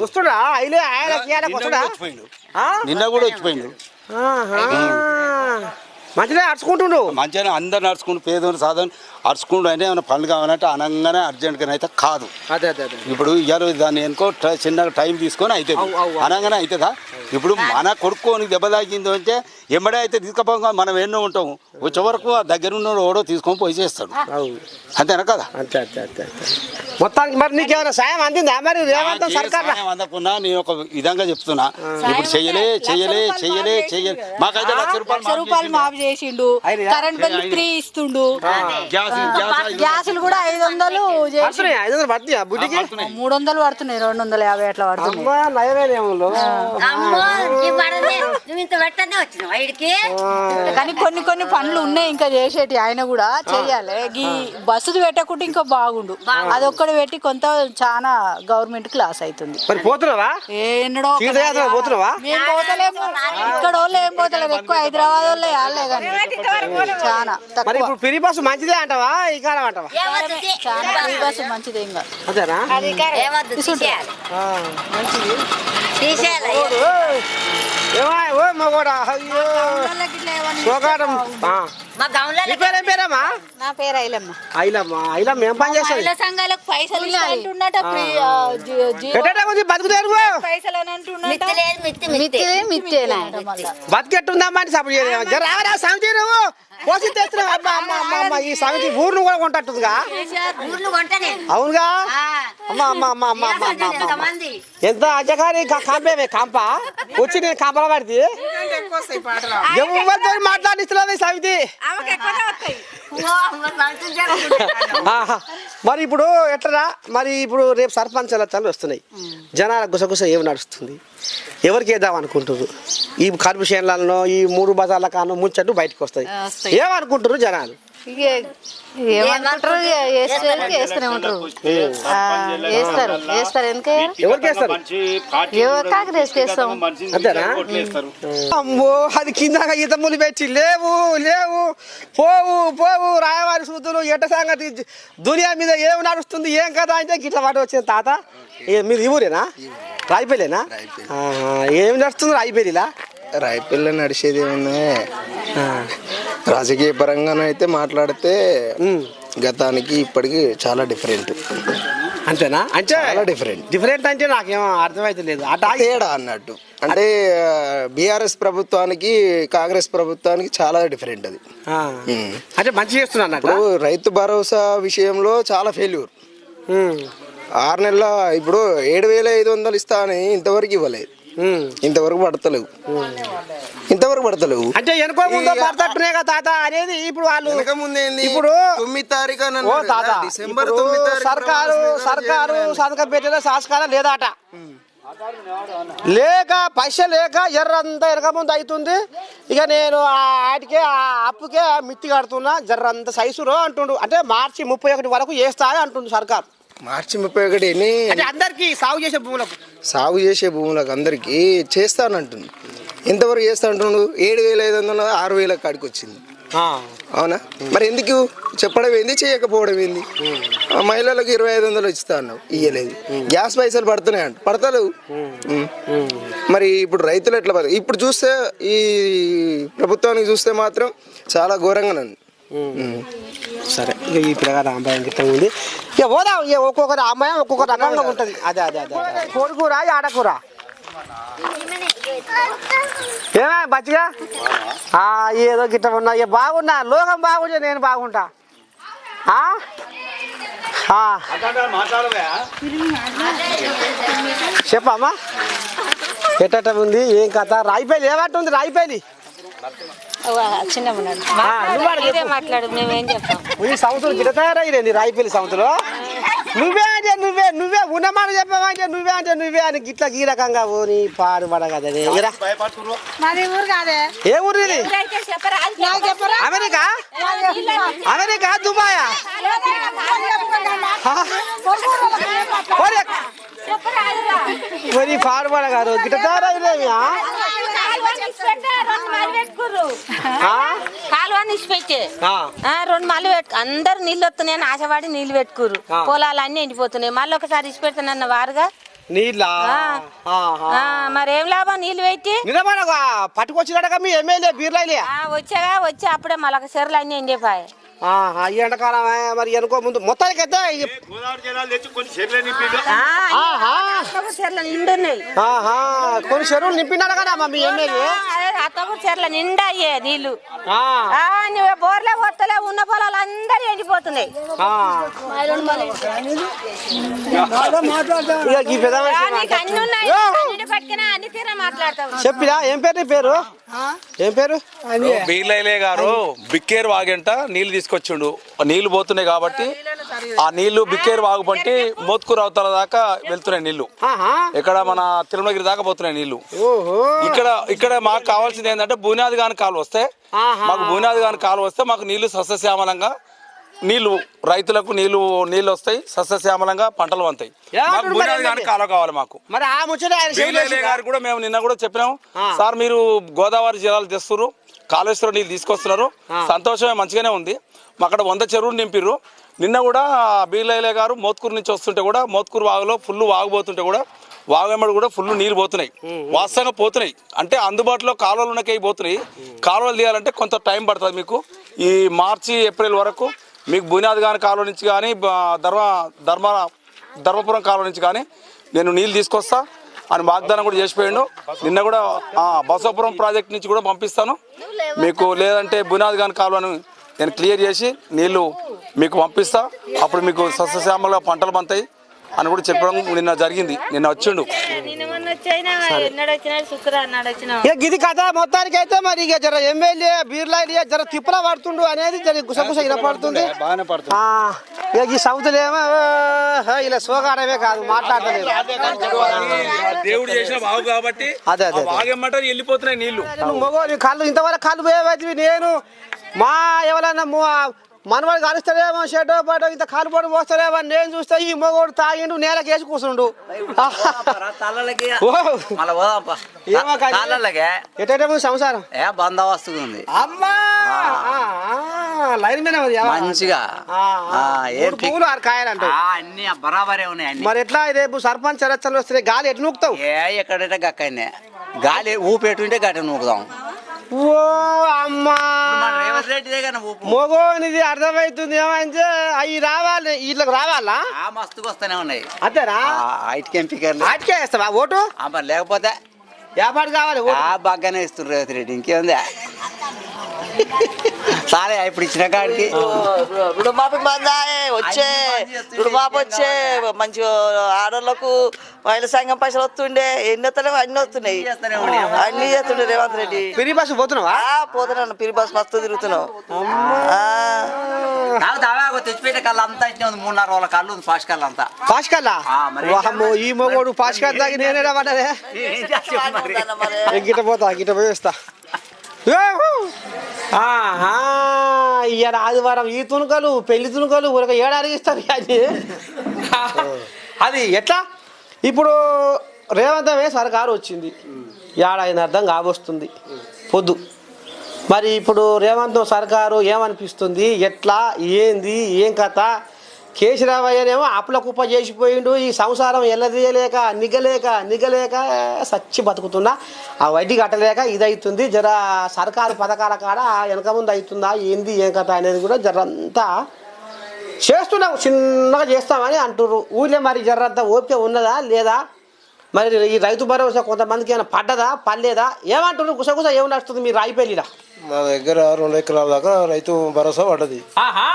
[SPEAKER 1] వస్తుడా? అయిలే ఆయన
[SPEAKER 8] నిన్న
[SPEAKER 1] వస్తుడా?
[SPEAKER 8] కూడా వచ్చిపోయిండు.
[SPEAKER 1] ఆ?
[SPEAKER 8] నిన్న కూడా వచ్చిపోయిండు.
[SPEAKER 1] ఆహా. మంచిగా అడుచుకుంటుండు
[SPEAKER 8] మంచిగానే అందరు నడుచుకుంటూ పేదోని సాధన అరుచుకుంటూ అంటే ఏమైనా పనులు కావాలంటే అనగానే అర్జెంట్గా అయితే కాదు.
[SPEAKER 1] అదే అదే
[SPEAKER 8] ఇప్పుడు ఇవాళ దాన్ని ఎనుకో ట- చిన్నగా టైం తీసుకొని అవుతుంది
[SPEAKER 1] అవు, అవు, అవు.
[SPEAKER 8] అనగానే అవుతుందా ఇప్పుడు మన కొడుకోని దెబ్బ తాకింది అంటే ఎంబడే అయితే తీసుకపోగా మనం ఎన్నో ఉంటాం. వచ్చే వరకు ఆ దగ్గర ఉన్న ఓడో తీసుకొని పోయి చేస్తాడు.
[SPEAKER 1] అవును.
[SPEAKER 8] అంతేనా కదా?
[SPEAKER 1] అంతే అంతే అంతే అంతే. మొత్తానికి మరి నీకేమైనా సాయం అందిందా? మరి రేవంత్ సర్కార్
[SPEAKER 8] నేను ఒక విధంగా చెప్తున్నా. ఇప్పుడు చెయ్యలే చెయ్యలే చెయ్యలే చెయ్యలే మాకైతే లక్ష రూపాయలు
[SPEAKER 9] లక్ష రూపాయలు మాఫ్ చేసిండు? కరెంట్ బిల్ ఫ్రీ ఇస్తుండు.
[SPEAKER 8] గ్యాస్ గ్యాస్ ఐదు
[SPEAKER 9] గ్యాసులు కూడా ఐదు వందలు
[SPEAKER 1] ఐదు వందలు పడుతున్నాయా? బుడ్డికి?
[SPEAKER 9] మూడు వందలు పడుతున్నాయి రెండు వందల యాభై అట్లా పడుతున్నాయి.
[SPEAKER 1] అమ్మా
[SPEAKER 7] వాడికి.
[SPEAKER 9] కానీ కొన్ని కొన్ని పనులు ఉన్నాయి ఇంకా చేసేటి ఆయన కూడా చెయ్యాలి ఈ బస్సుది పెట్టకుంటే ఇంకా బాగుండు. అది ఒక్కటి పెట్టి కొంత చాలా గవర్నమెంట్కి లాస్ అవుతుంది.
[SPEAKER 1] మరి పోతున్నావా?
[SPEAKER 9] ఎన్నడో ఒకసారి
[SPEAKER 1] తీర్థయాత్ర పోతున్నావా?
[SPEAKER 9] మేము పోతలేము ఇక్కడ వాళ్ళు ఏం పోతలేరు ఎక్కువ హైదరాబాద్ వాళ్ళే వాళ్ళే కానీ. చాలా
[SPEAKER 1] మరి ఇప్పుడు బస్సు మంచిదే అంటావా? ఈ కాలం అంటావా?
[SPEAKER 7] ఏమొద్దు
[SPEAKER 9] చాలా ఫ్రీ బస్సు మంచిది ఇంకా.
[SPEAKER 1] అంతేనా?
[SPEAKER 7] ఏమొద్దు తీసేయాలి.
[SPEAKER 1] ఆ, మంచిది.
[SPEAKER 7] తీసేయాలి.
[SPEAKER 1] ఓయ్, ఏమా ఓ మగోడా అయ్యో.
[SPEAKER 7] గౌన్లో
[SPEAKER 1] నీ పేరేం పేరమ్మా
[SPEAKER 9] నా పేరు ఐలమ్మ.
[SPEAKER 1] ఐలమ్మ ఐలమ్మ ఏం పని చేస్తుంది?
[SPEAKER 9] మహిళా సంఘాలకు పైసలు ఇస్తున్నట
[SPEAKER 1] కొంచెం బతుకుతారు
[SPEAKER 9] పైసలు అని అంటున్నట
[SPEAKER 7] మిత్తి మిత్తి మిత్తి.
[SPEAKER 1] జర రావరా సమితి నువ్వు పోసి తెస్తున్నావు అమ్మా అమ్మ అమ్మ అమ్మ ఈ సమితి ఊరును కూడా
[SPEAKER 7] కొంటనే.
[SPEAKER 1] అవునుగా. అమ్మ అమ్మ అమ్మ అమ్మ అమ్మ అమ్మ అమ్మ.
[SPEAKER 7] ఎంతమంది
[SPEAKER 1] ఎంత అజకారి కాంపేమే కాంప? వచ్చి నేను కాంపల పడితే? ఎవరితో మాట్లాడిస్తున్నది సమితి. ఆహా. మరి ఇప్పుడు ఎట్లా మరి ఇప్పుడు రేపు సర్పంచ్ ఎలక్షన్లు వస్తున్నాయి. జనాల గుసగుస ఏమి నడుస్తుంది? ఎవరికి వేద్దాం అనుకుంటారు ఈ కర్మిషన్లలో ఈ మూడు బజార్ల కాను ముచ్చట్టు బయటకు వస్తాయి. ఏమనుకుంటారు జనాలు?
[SPEAKER 3] ఇక ఏమనుకుంటారు ఇక వేసేవాళ్ళకి వేస్తూనే ఉంటారు. ఆ, వేస్తారు వేస్తారు. ఎందుకే?
[SPEAKER 1] ఎవరికి వేస్తారు?
[SPEAKER 3] ఎవరు కాంగ్రెస్కి వేస్తాం
[SPEAKER 1] అంతేనా? అమ్మో అది కింద ఈతములు పెట్టి లేవు లేవు. పోవు పోవు. రాయవారి సూతులు ఎట్ట సంగతి? దునియా మీద ఏం నడుస్తుంది ఏం కదా అంటే గిట్ల పాటు వచ్చింది తాత. ఏ, మీది ఈ ఊరేనా? రాయిపల్లినా? ఆహా. ఏం నడుస్తుంది రాయిపల్లిలా?
[SPEAKER 10] రాయపిల్ల నడిచేది ఏముంది? రాజకీయ పరంగానైతే మాట్లాడితే గతానికి ఇప్పటికి చాలా డిఫరెంట్.
[SPEAKER 1] అంతేనా? అంటే
[SPEAKER 10] చాలా different.
[SPEAKER 1] డిఫరెంట్ అంటే నాకేం అర్థమైతే లేదు. అటా
[SPEAKER 10] తేడా అన్నట్టు. అంటే బీఆర్ఎస్ ప్రభుత్వానికి కాంగ్రెస్ ప్రభుత్వానికి చాలా డిఫరెంట్ అది.
[SPEAKER 1] అంటే మంచి చేస్తున్నా అన్నట్టు
[SPEAKER 10] రైతు భరోసా విషయంలో చాలా ఫెయిల్యూర్ ఆరు నెలల ఇప్పుడు ఏడు వేల ఐదు వందలు ఇస్తా అని ఇంతవరకు ఇవ్వలేదు. ఇంతవరకు పడతలేవు. ఇంతవరకు పడతలేవు.
[SPEAKER 1] అంటే వెనుకో ముందో పడతట్టునే కదా తాత అనేది ఇప్పుడు వాళ్ళు
[SPEAKER 10] వెనక ముందేంది
[SPEAKER 1] ఇప్పుడు
[SPEAKER 10] తొమ్మిది తారీఖు
[SPEAKER 1] తాత
[SPEAKER 10] డిసెంబర్
[SPEAKER 1] సర్కారు సర్కారు. సంతకం పెట్టిన సంస్కారం లేదాట? లేక పైస లేక ఎర్రంతా వెనక ముందు అవుతుంది ఇక నేను ఆ ఆటికే ఆ అప్పుకే మిత్తి కడుతున్నా జర్రంత సైజురో అంటుండు. అంటే మార్చి ముప్పై ఒకటి వరకు వేస్తా అని అంటుంది సర్కార్.
[SPEAKER 10] మార్చి ముప్పై ఒకటి
[SPEAKER 1] అంటే అందరికి సాగు చేసే భూములకు.
[SPEAKER 10] సాగు చేసే భూములకు అందరికీ చేస్తానంటుంది. ఎంతవరకు చేస్తా అంటుండు ఏడు వేల ఐదు వందల ఆరు వేల కాడికి వచ్చింది. అవునా? మరి ఎందుకు? చెప్పడం ఏంది? చేయకపోవడం ఏంది? ఆ మహిళలకు ఇరవై ఐదు వందలు ఇస్తా అన్నావు ఇయ్యలేదు గ్యాస్ పైసలు పడుతున్నాయి అంట. పడతలేవు. మరి ఇప్పుడు రైతులు ఎట్లా ఇప్పుడు చూస్తే ఈ ప్రభుత్వానికి చూస్తే మాత్రం చాలా ఘోరంగా నన్ను.
[SPEAKER 1] సరే ఇక ఈ ప్రకారం అమ్మాయి గిట్ట ఉంది? ఇక పోదాం ఇక ఒక్కొక్కరు అమ్మాయి ఒక్కొక్క రకంగా ఉంటుంది. అదే అదే అదే అదే. కోడికూర ఆడకూర ఏమే బచ్చిగా ఏదో గిట్ట ఉన్నా. ఇక బాగున్నా లోకం బాగుంటే నేను బాగుంటా. చెప్పమ్మా ఎట్ట ఉంది? ఏం కథ? రాయిపల్లి ఏమంటుంది రాయిపల్లి.
[SPEAKER 3] చిన్న. మాట్లాడు మేమేం చెప్తాం?
[SPEAKER 1] ఈ సంవత్సరం గిట తయారైంది రాయిపల్లి సంవత్సరం? నువ్వే అంటే నువ్వే నువ్వే ఉన్నమాట చెప్పావంటే నువ్వే అంటే నువ్వే అని గిట్ల ఈ రకంగా పోని పాడు పడగదే.
[SPEAKER 9] మాది ఊరు కాదే.
[SPEAKER 1] ఏ ఊరు ఇది? అమెరికా? అమెరికా? దుబాయా? మరి పాడు పడగారు గిట్ట తయారైందేమియా
[SPEAKER 11] రెండు మళ్ళీ పెట్టు అందరు నీళ్ళు వస్తున్నాయని ఆశపడి నీళ్ళు పెట్టుకురు అన్ని ఎండిపోతున్నాయి. మళ్ళీ ఒకసారి ఇచ్చి పెడతానన్న వారుగా మరేం లాభం? నీళ్ళు పెట్టి.
[SPEAKER 1] పట్టుకొచ్చినట్టుగా మీ ఎమ్మెల్యే
[SPEAKER 11] వచ్చాగా వచ్చి అప్పుడే మళ్ళీ చెరువులు అన్ని ఎండిపోయాయి.
[SPEAKER 1] ఈ ఎండాకాలం మరి అనుకో ముందు. మొత్తానికైతే కొన్ని చెరువులు నింపినాడు కదా మా మీ ఎమ్మెల్యే.
[SPEAKER 11] అత్తగురు చెర్ల నిండా అయ్యే నీళ్ళు
[SPEAKER 1] ఆ.
[SPEAKER 11] ఆ, నువ్వు బోర్లే కొత్తలే ఉన్న పొలాలు అందరూ ఎండిపోతున్నాయి. అన్ని ఉన్నాయి. అన్ని తీరా మాట్లాడతావు.
[SPEAKER 1] చెప్పిరా ఏం పేరు పేరు? ఏం పేరు?
[SPEAKER 12] బీర్లైలే గారు బిక్కేరు వాగంట నీళ్ళు తీసుకొచ్చిండు. నీళ్ళు పోతున్నాయి కాబట్టి ఆ నీళ్ళు బిక్కేరు వాగు పంటి మోత్కూరు అవతల దాకా వెళ్తున్నాయి నీళ్ళు. ఇక్కడ మన తిరుమలగిరి దాకా పోతున్నాయి
[SPEAKER 1] నీళ్ళు.
[SPEAKER 12] ఇక్కడ ఇక్కడ మాకు కావాల్సింది ఏంటంటే బునియాది గాని కాలు వస్తే మాకు బునియాది గాని కాలు వస్తే మాకు నీళ్ళు సస్యశ్యామలంగా నీళ్ళు రైతులకు నీళ్ళు నీళ్ళు వస్తాయి సస్యశ్యామలంగా పంటలు వంతాయి బునియాది గాని? కాలువ కావాలి మాకు.
[SPEAKER 1] మరి ఆ?
[SPEAKER 12] గారు కూడా మేము నిన్న కూడా చెప్పినాం. సార్ మీరు గోదావరి జలాలు తెస్తున్నారు కాళేశ్వరం నీళ్ళు తీసుకొస్తున్నారు. సంతోషమే మంచిగానే ఉంది. మా అక్కడ వంద చెరువులు నింపిర్రు. నిన్న కూడా బీర్లైలే గారు మోత్కూరు నుంచి వస్తుంటే కూడా మోత్కూరు వాగులో ఫుల్ వాగుపోతుంటే కూడా వాగమ్మడి కూడా ఫుల్ నీళ్ళు పోతున్నాయి. వాస్తవంగా పోతున్నాయి. అంటే అందుబాటులో కాలువలు ఉన్నకై పోతున్నాయి. కాలువలు తీయాలంటే కొంత టైం పడుతుంది మీకు. ఈ మార్చి ఏప్రిల్ వరకు మీకు బునియాద్ గాని కాలువ నుంచి కానీ ధర్మ ధర్మ ధర్మపురం కాలువ నుంచి కానీ నేను నీళ్ళు తీసుకొస్తా. అని వాగ్దానం కూడా చేసిపోయాడు. నిన్న కూడా బసవపురం ప్రాజెక్ట్ నుంచి కూడా పంపిస్తాను. మీకు లేదంటే బునాది గాని కాలువను నేను క్లియర్ చేసి నీళ్ళు మీకు పంపిస్తా. అప్పుడు మీకు సస్యశ్యామలుగా పంటలు పంతాయి. అని కూడా చెప్పడం నిన్న జరిగింది. నిన్న వచ్చిండు.
[SPEAKER 1] ఇక గిది కథ మొత్తానికి అయితే మరి ఇక జర ఎమ్మెల్యే బీర్లైలే జర తిప్పల పడుతుండు అనేది జర గుసగుస
[SPEAKER 8] బాగానే పడుతుంది.
[SPEAKER 1] ఆ, ఇక ఈ సౌతులు ఏమో ఓ, ఇలా సోగాడమే కాదు మాట్లాడలేదు.
[SPEAKER 12] దేవుడు చేసిన బాగు కాబట్టి
[SPEAKER 1] అదే, అదే,
[SPEAKER 12] వెళ్ళిపోతున్నాయి
[SPEAKER 1] నీళ్ళు. మగో నీ కళ్ళు ఇంతవరకు కళ్ళు పోయేవి నేను మా ఎవరన్నా ము- మనవాడు కలుస్తాడేమో షెడ్డో పాటో ఇంత కాలు పడి పోస్తాడేమో అని నేను చూస్తే ఈ మగోడు తాగిండు నేలకి వేసి కూర్చుండు. ఎటేటే సంసారం?
[SPEAKER 13] ఏ బందోబస్తుగా ఉంది
[SPEAKER 1] అమ్మా! లైన్ మీద?
[SPEAKER 13] మంచిగా.
[SPEAKER 1] పువ్వులు ఆరు కాయలు అంటావు
[SPEAKER 13] ఆ, అన్ని బరాబరే ఉన్నాయి
[SPEAKER 1] మరి ఎట్లా రేపు సర్పంచ్ చర్చలు వస్తే గాలి ఎట్లా నూకుతావు?
[SPEAKER 13] ఏ ఎక్కడంటే గక్కనే గాలి ఊపి ఎటుంటే గట్ట నూకుదాం.
[SPEAKER 1] ఓ అమ్మా! మగోనిది అర్థమవుతుంది ఏమంటే అవి రావాలి వీళ్ళకి రావాలా?
[SPEAKER 13] ఆ మస్తుగా వస్తూనే ఉన్నాయి.
[SPEAKER 1] అంతేనా?
[SPEAKER 13] ఐటికి ఎంపికర్లు
[SPEAKER 1] ఆటికే వేస్తావా? ఓటు?
[SPEAKER 13] లేకపోతే
[SPEAKER 1] వ్యాపారం కావాలి
[SPEAKER 13] ఆ బాగానే ఇస్తున్నారు రేవంత్ రెడ్డి ఇంకేముంది? సాలే ఇప్పుడు ఇచ్చిన కాడికి.
[SPEAKER 14] రుణమాఫీ మందాయే వచ్చే. రుణమాఫీ వచ్చే మంచి ఆడోళ్ళకు మహిళా సంఘం పైసలు వస్తుండే ఎన్ని వస్తలేవు అన్ని వస్తున్నాయి. అన్ని చేస్తుండే రేవంత్ రెడ్డి.
[SPEAKER 1] పిరి బస్సు పోతున్నావా?
[SPEAKER 14] పోతున్నాను పిరి బస్ మస్తు తిరుగుతున్నావు
[SPEAKER 13] తెచ్చిపెట్టే కళ్ళు అంతా ఇచ్చిన మూడున్నర రోజుల కళ్ళు ఉంది ఫాస్ట్ కళ్ళు అంతా. మరి
[SPEAKER 1] వామ్మో ఈ మొగోడు పాష్కల్ తాగి నేనే పడ్డదే గిట్ట పోతా గిట్ట పోయి వస్తా ఆదివారం ఈ తునుకలు పెళ్ళి తునుకలు ఒక ఏడాదికి ఇస్తారు అది అది ఎట్లా ఇప్పుడు రేవంతమే సర్కారు వచ్చింది ఏడాది అర్థం కాబోస్తుంది పొద్దు మరి ఇప్పుడు రేవంత్ సర్కారు ఏమనిపిస్తుంది ఎట్లా ఏంది ఏం కథ కేసీరావయ్యనేమో అప్పుల కుప్ప చేసిపోయిండు ఈ సంసారం ఎల్లదీయలేక నిగలేక నిగలేక సచ్చి బతుకుతున్నా. ఆ వడ్డీ కట్టలేక ఇది అవుతుంది జర సర్కారు పథకాల కాడ వెనక ముందు అవుతుందా ఏంది ఏం కథ అనేది కూడా జరంతా చేస్తున్నాం చిన్నగా చేస్తామని అంటుర్రు. ఊళ్ళో మరి జర్రంతా ఓపిక ఉన్నదా లేదా? మరి ఈ రైతు భరోసా కొంతమందికి ఏమైనా పడ్డదా పర్లేదా ఏమంటున్నారు గుసగుస ఏమి నడుస్తుంది మీ రాయిపల్లిలా?
[SPEAKER 15] మా దగ్గర రెండు ఎకరాల దాకా రైతు భరోసా పడ్డది.
[SPEAKER 1] ఆహా!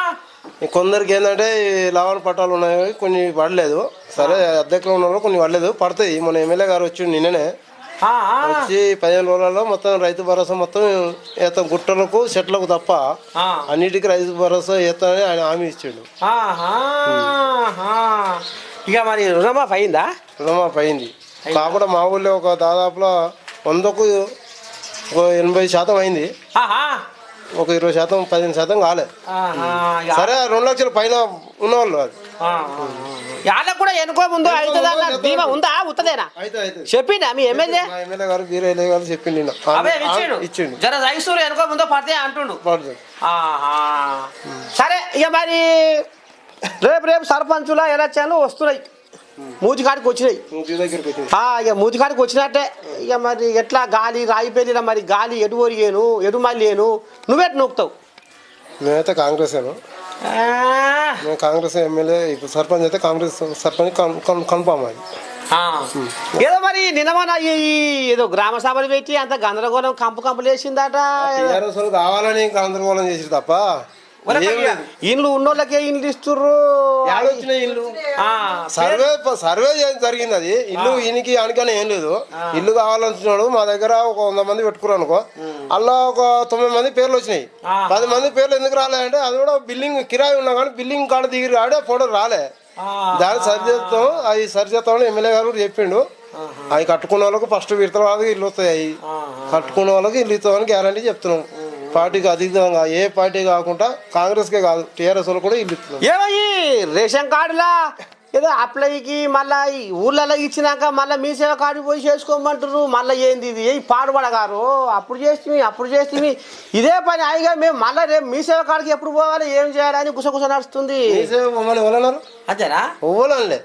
[SPEAKER 15] కొందరికి ఏంటంటే లావణ పట్టాలు ఉన్నాయి కొన్ని పడలేదు సరే అద్దెకలు ఉన్న వాళ్ళు కొన్ని పడలేదు పడతాయి. మన ఎమ్మెల్యే గారు వచ్చి నిన్ననే వచ్చి పదిహేను రోజులలో మొత్తం రైతు భరోసా మొత్తం ఏత గుట్టలకు చెట్లకు తప్ప అన్నిటికీ రైతు భరోసా ఏతని ఆయన హామీ ఇచ్చాడు.
[SPEAKER 1] ఇక మరి రుణమాఫ్ అయిందా?
[SPEAKER 15] రుణమాఫీ అయింది. కాకుండా మా ఊళ్ళో ఒక దాదాపులో వందకు ఒక ఎనభై శాతం అయింది. ఒక ఇరవై శాతం పదిహేను శాతం కాలే.
[SPEAKER 1] ఆహా. ఇక
[SPEAKER 15] సరే రెండు లక్షల పైన ఉన్నవాళ్ళు
[SPEAKER 1] వాళ్ళకు కూడా ఎనుకో ముందు అవుతుందా ఉందా? ఉత్తదేనా? చెప్పిండా మీ ఎమ్మెల్యే?
[SPEAKER 15] ఎమ్మెల్యే గారు బీరయ్య గారు
[SPEAKER 1] ఇచ్చిండు. జర రైసూరు ఎనుకో ముందో పడితే అంటుండు. సరే ఇక మరి రేపు రేపు సర్పంచుల ఎలక్షన్లు వస్తున్నాయి. మూతికాడికి వచ్చినాయి. ఇక మూతికాడికి వచ్చినట్టే ఇక మరి ఎట్లా గాలి రాయి పెళ్ళిన మరి గాలి ఎటు ఒరిగేను ఎటు మళ్ళీను నువ్వెటు నూకుతావు
[SPEAKER 15] మేమైతే కాంగ్రెస్ కాంగ్రెస్ ఎమ్మెల్యే ఇప్పుడు సర్పంచ్ అయితే కాంగ్రెస్ సర్పంచ్ కన్- కన్- కన్ఫామ్ అది.
[SPEAKER 1] ఏదో మరి నిన్నమన ఈ ఏదో గ్రామ సభలు పెట్టి అంత గందరగోళం కంపు కంపులు వేసిందట
[SPEAKER 15] కావాలని గందరగోళం చేసి తప్ప.
[SPEAKER 1] ఇండ్లు ఉన్నోళ్ళకే ఇండ్లు ఇస్తుర్రు.
[SPEAKER 15] ఇల్లు సర్వే సర్వే చేయడం జరిగింది అది. ఇల్లు ఈయనకి ఆనికనే ఏం లేదు. ఇల్లు కావాలనుకున్నాడు మా దగ్గర ఒక వంద మంది పెట్టుకున్నాను అనుకో. అలా ఒక తొమ్మిది మంది పేర్లు వచ్చినాయి. పది మంది పేర్లు ఎందుకు రాలేదంటే అది కూడా బిల్డింగ్ కిరాయి ఉన్నా కానీ బిల్డింగ్ కాడ దిగి రాడే ఫోటో రాలే. దాన్ని సరిచేస్తాం అవి సరిచేస్తామని ఎమ్మెల్యే గారు కూడా చెప్పిండు. అవి కట్టుకున్న వాళ్ళకి ఫస్ట్ విడతల వాళ్ళకి ఇల్లు వస్తాయి. అవి కట్టుకున్న వాళ్ళకి ఇల్లు ఇస్తామని గ్యారంటీ చెప్తున్నాం. పార్టీకి అధికంగా ఏ పార్టీ కాకుండా కాంగ్రెస్కే కాదు టీఆర్ఎస్ వాళ్ళు కూడా ఇల్లు
[SPEAKER 1] ఏమయ్యి? రేషన్ కార్డులా? ఏదో అప్లైకి మళ్ళా ఈ ఊర్లలో ఇచ్చినాక మళ్ళీ మీ సేవ కార్డు పోయి చేసుకోమంటారు మళ్ళీ ఏంది ఇది? ఏ పాడుపడగారు అప్పుడు చేస్తుంది అప్పుడు చేస్తుంది ఇదే పని హాయిగా మేము మళ్ళీ రేపు మీ సేవ కాడికి ఎప్పుడు పోవాలి ఏం చేయాలి అని గుసగుస నడుస్తుంది. అంతేనా?
[SPEAKER 15] ఇవ్వాలండి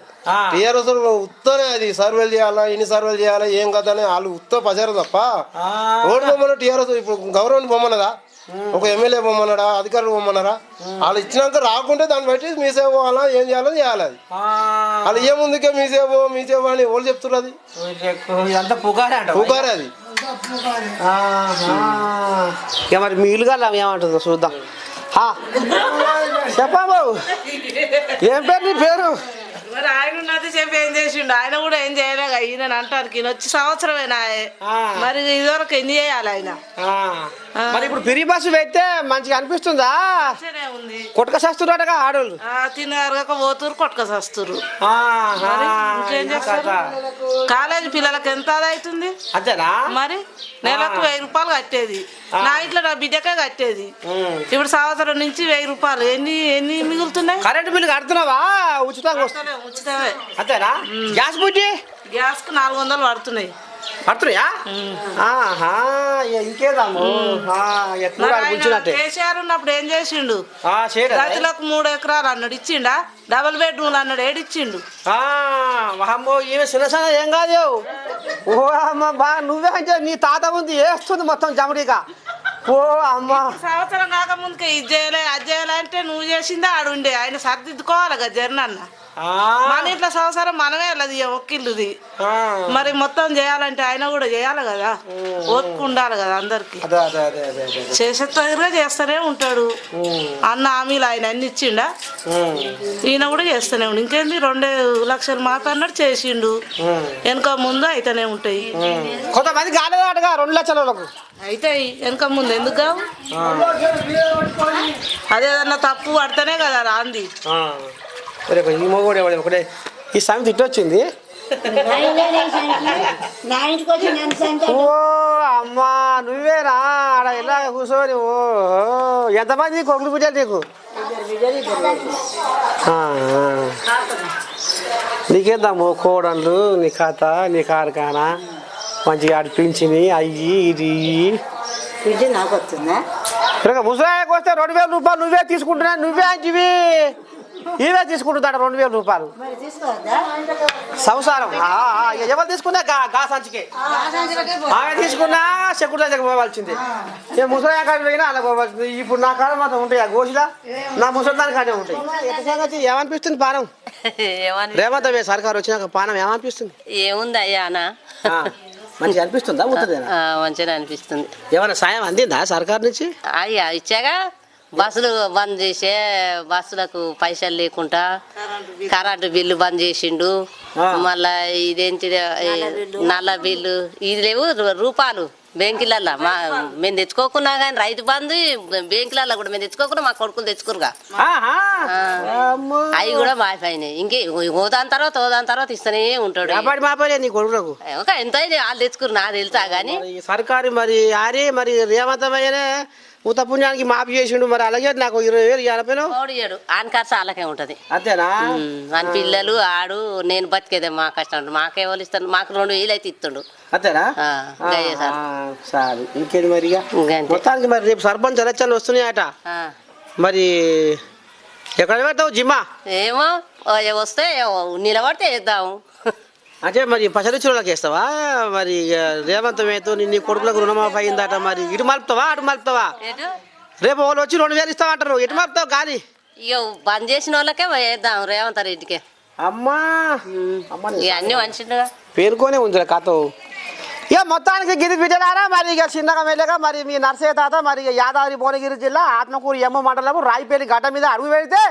[SPEAKER 15] టీఆర్ఎస్ ఉత్తనే అది. సర్వేలు చేయాలా ఎన్ని సర్వేలు చేయాలా ఏం కదా అని వాళ్ళు ఉత్త పచారు తప్ప. ఓటు బొమ్మను టీఆర్ఎస్ ఇప్పుడు గవర్నమెంట్ బొమ్మనదా ఒక ఎమ్మెల్యే బొమ్మన్నాడా అధికారులు బొమ్మన్నారా వాళ్ళు ఇచ్చినాక రాకుంటే దాన్ని బట్టి మీ సేవ పోవాలా ఏం చేయాలో చేయాలి అది. వాళ్ళు ఏముందుకే మీ సేవ మీ సేవ అని ఎవరు చెప్తున్నారు అది?
[SPEAKER 1] అంత పుకారే
[SPEAKER 15] అది.
[SPEAKER 1] ఇక మరి మీ ఇల్లు ఏమంటుందో చూద్దాం. హా. చెప్పా బాబు. ఏం పేరు నీ పేరు?
[SPEAKER 16] మరి ఆయన ఉన్నది చెప్పి ఏం చేసిండు? ఆయన కూడా ఏం చేయలేక ఈయన అంటారు ఈయన వచ్చి సంవత్సరమేనా? మరి ఇదివరకు ఎన్ని చేయాలి ఆయన?
[SPEAKER 1] మరి ఇప్పుడు పిరి బస్సు పెడితే మంచిగా అనిపిస్తుందా? కొట్టుక చేస్తున్నాడగా ఆడోళ్ళు.
[SPEAKER 16] ఆ, తినగరగక పోతురు ఇంకేం
[SPEAKER 1] ఇంకా
[SPEAKER 16] చేస్తారు?
[SPEAKER 1] కథ.
[SPEAKER 16] కాలేజీ పిల్లలకి ఎంత అవుతుంది?
[SPEAKER 1] అంతేనా?
[SPEAKER 16] మరి నెలకు వెయ్యి రూపాయలు కట్టేది. నా ఇంట్లో నా బిడ్డకే కట్టేది. ఇప్పుడు సంవత్సరం నుంచి వెయ్యి రూపాయలు. ఎన్ని ఎన్ని మిగులుతున్నాయి?
[SPEAKER 1] Current bill కడుతున్నావా? ఉచితంగా
[SPEAKER 16] ఉచితమే.
[SPEAKER 1] అంతేనా? గ్యాస్ బుడ్డి
[SPEAKER 16] గ్యాస్కు నాలుగు వందలు పడుతున్నాయి.
[SPEAKER 1] పడుతున్నాయా? ఆహా ఇక ఇంకేదాము.
[SPEAKER 16] కేసీఆర్ ఉన్నప్పుడు ఏం చేసిండు? రైతులకు మూడు ఎకరాలు అన్నాడు ఇచ్చిండా? డబుల్ బెడ్రూమ్ అన్నాడు ఏడిచ్చిండు
[SPEAKER 1] ఆ, వామ్మో ఈమె సులసన ఏం కాదు. ఓ అమ్మ బా నువ్వే అంటే నీ తాత ఉంది వేస్తుంది మొత్తం జమడిగా. ఓ అమ్మా.
[SPEAKER 16] సంవత్సరం కాక ముందుకే ఇది చేయలే అది చేయలే అంటే నువ్వు చేసిందే ఆడుండే. ఆయన సర్దిద్దుకోవాలి కదా జర్నన్న. మన ఇంట్లో సంవత్సరం మనమే వెళ్ళదు ఒక్కిల్లుది మరి మొత్తం చేయాలంటే ఆయన కూడా చేయాలి కదా. ఓపిక ఉండాలి కదా అందరికి.
[SPEAKER 1] అదే అదే అదే అదే అదే
[SPEAKER 16] చేసే తగినగా చేస్తూనే ఉంటాడు. అన్న హామీలు ఆయన అన్ని ఇచ్చిండా? ఈయన కూడా చేస్తూనే ఉండు. ఇంకేంది? రెండు లక్షలు మాట్లాడినాడు చేసిండు. వెనక ముందు అయితేనే ఉంటాయి.
[SPEAKER 1] కొంతమంది కాలేదటగా రెండు లక్షల వాళ్ళకు
[SPEAKER 16] అయితాయి. వెనక ముందు ఎందుకు? అదేదన్నా తప్పు పడితేనే కదా రాంది.
[SPEAKER 1] రేపు ఈ మొగోడు ఎవడు? ఒకటే ఈ సామెత ఇటు వచ్చింది? ఓ అమ్మా నువ్వేనా ఆడ ఇలా కూర్చొని ఓ ఎంతమంది కొడుకు బిడ్డలు నీకు. నీకేద్దాము కోడళ్ళు? నీ కథ నీ కారకాన మంచిగా ఆడి పింఛని అయ్యి ఇది.
[SPEAKER 7] నాకు వస్తుందా
[SPEAKER 1] ముసలాయకు వస్తే రెండు వేల రూపాయలు నువ్వే తీసుకుంటున్నా నువ్వే అంటివి. ఇవే తీసుకుంటుందట రెండు వేల రూపాయలు. సంసారం. ఎవరు తీసుకున్నా గా గా సంచికే. ఆమె తీసుకున్నా సెక్యూరిటీ దగ్గర పోవాల్సిందే. నేను ముసలాయ కాడ పోయినా అలా పోవాల్సింది. ఇప్పుడు నా కాడ మాత్రం ఉంటాయి ఆ గోసిలా నా ముసలిదాని కాడే ఉంటాయి. ఏమనిపిస్తుంది పానం? రేవంత్ సర్కారు వచ్చినాక పానం ఏమనిపిస్తుంది?
[SPEAKER 11] ఏముంది అయ్యానా
[SPEAKER 1] మంచిగా అనిపిస్తుందా?
[SPEAKER 11] మంచిగా అనిపిస్తుంది.
[SPEAKER 1] ఏమైనా సాయం అందిందా సర్కారు నుంచి?
[SPEAKER 11] అయ్యా ఇచ్చాగా. బస్సులు బంద్ చేసే బస్సులకు పైసలు లేకుండా కరెంటు బిల్లు బంద్ చేసిండు. మళ్ళా ఇదేంటి నల్ల బిల్లు ఇది లేవు రు- రూపాయలు బ్యాంకులల్లో. మా మేము తెచ్చుకోకున్నా కానీ రైతు బంధు బ్యాంకులలో కూడా మేము తెచ్చుకోకుండా మా కొడుకులు తెచ్చుకోరుగా అవి కూడా మారిపోయినాయి. ఇంకే ఓదాని తర్వాత ఓదాని తర్వాత ఇస్తూనే ఉంటాడు ఎంత వాళ్ళు తెచ్చుకురు నాకు తెలుసా కానీ
[SPEAKER 1] సర్కారు మరి ఆరే మరి రేవంతమయ్యనే ఉత పుణ్యానికి మాఫీ చేసిండు మరి అలాగే నాకు ఇరవై వేలు ఇవ్వకపోయినా
[SPEAKER 11] ఓడియాడు ఆని ఖర్చు వాళ్ళకే ఉంటది.
[SPEAKER 1] అంతేనా?
[SPEAKER 11] అని పిల్లలు ఆడు నేను బతికేదే మా కష్టం. మాకే వాళ్ళు ఇస్తాను మాకు రెండు వేలు అయితే ఇస్తుండు.
[SPEAKER 1] అంతేనా?
[SPEAKER 11] సార్.
[SPEAKER 1] మరి ఇక? మొత్తానికి మరి రేపు సర్పంచ్ ఎలక్షన్లు వస్తున్నాయట. మరి ఎక్కడ పెడతావు? జిమ్మా?
[SPEAKER 11] ఏమో వస్తే నిలబడితే వేద్దాము
[SPEAKER 1] అంటే మరి పసరిచులకి వేస్తావా మరి రేవంత్ మేతో నీ కొడుకులకు రుణమాఫీ అయిందట మరి ఇటు మలుపుతావా అటు మలుపుతావా? రేపు వాళ్ళు వచ్చి రెండు వేలు ఇస్తామంటారు ఎటు మలుపుతావు కానీ
[SPEAKER 11] ఇక బంద్ చేసిన వాళ్ళకే వేద్దాం రేవంత్ రెడ్డికే
[SPEAKER 1] అమ్మా!
[SPEAKER 11] ఇక అన్ని మంచిగా
[SPEAKER 1] పేరుకోనే ఉంది కథ ఇక మొత్తానికి గిరి బిడ్డలారా మరి ఇక చిన్నగా మెల్లగా మరి మీ నర్సయ్య తాత మరి యాదాద్రి భువనగిరి జిల్లా ఆత్మకూరు ఎమ్మ మండలం రాయిపల్లి గడ్డ మీద అడుగు పెడితే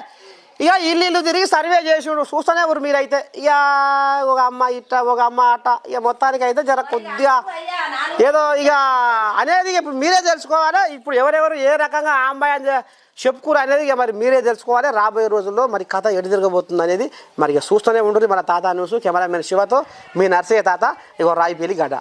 [SPEAKER 1] ఇక ఇల్లు ఇల్లు తిరిగి సర్వే చేసిండు. చూస్తూనే ఊరు మీరైతే. ఇక ఒక అమ్మ ఇట్ట ఒక అమ్మ అట్ట. ఇక మొత్తానికి అయితే జర కొద్దిగా ఏదో ఇక అనేది ఇప్పుడు మీరే తెలుసుకోవాలి. ఇప్పుడు ఎవరెవరు ఏ రకంగా అమ్మాయి అని చెప్పుకోరు అనేది ఇక మరి మీరే తెలుసుకోవాలి. రాబోయే రోజుల్లో మరి కథ ఎటు తిరగబోతుంది అనేది మరి ఇక చూస్తూనే ఉంటుంది మన తాత న్యూస్ కెమెరామెన్ శివతో మీ నర్సయ్య తాత ఇక రాయిపేలి గడ్డ.